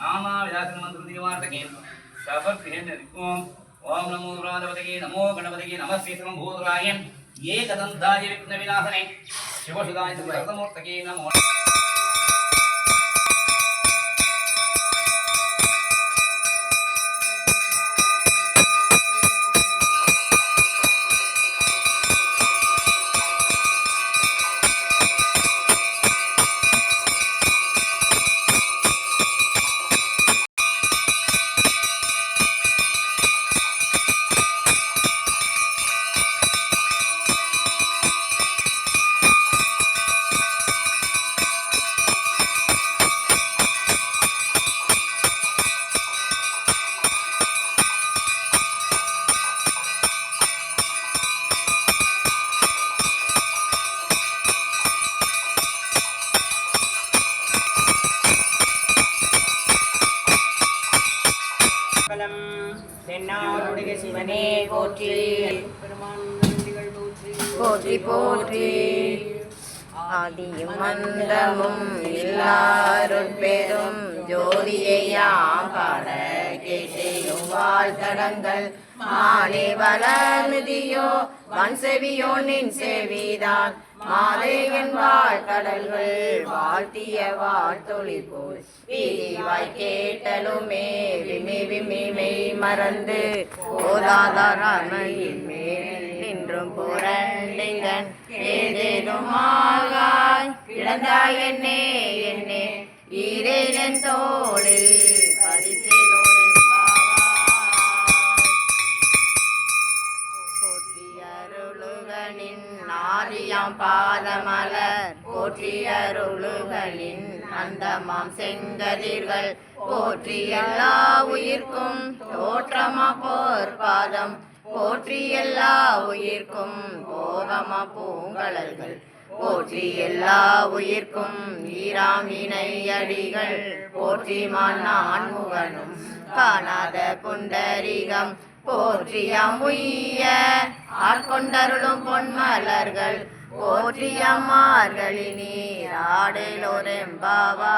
நாமா விலாசன மந்திரதீவார்த்தகே சபர்கிரேந்திரிக்கும் ஓம் நமோ புராதபதகே நமோ கணபதகே நம ஸ்ரீசமம் பூதுராயன். ஏகதந்தாய விக்ன விநாசனே சிவசுதாய சுந்தரமூர்த்தகே நமோ. பலம் தென்னாருடைய சிவனே போற்றி. பெருமான் போற்றி. போற்றி ஆதியும் மந்தமும் எல்லாரும் பெரும் ஜோதியையாம் பாட கேட்டேயும் வாழ்த்தடங்கள். மாலை வளர்மிதியோ வன் செவியோ நின் செவிதான். மாதேகன் வாழ்கடல்கள் வாழ்த்திய வாழ்த்தொழி போல் வீதிவாய் கேட்டலுமே விமி விமி மெய் மறந்து. ஓதாதாரமையின் மேல் நின்றும் புரண்டிங்கன். ஏதேனும் ஆகாய் கிடந்தாய் என்னே என்னே. ஈரேன் தோளில் போற்றியருளுகனின் பாதமலர் போற்றியருளுகளின் அந்தமாம் செங்கதிர்கள். போற்றி எல்லா உயிர்க்கும் தோற்றமா போர் பாதம். போற்றி எல்லா உயிர்க்கும் போகமா பூங்கலர்கள் போற்றி எல்லா உயிர்க்கும் ஈராமினை அடிகள் போற்றி நான் முகனும் காணாத புண்டரிகம். போற்றியம் உய்ய ஆட்கொண்டருளும் பொன்மலர்கள் போற்றியம்மார்களினீர் ஆடலோரெம்பாவா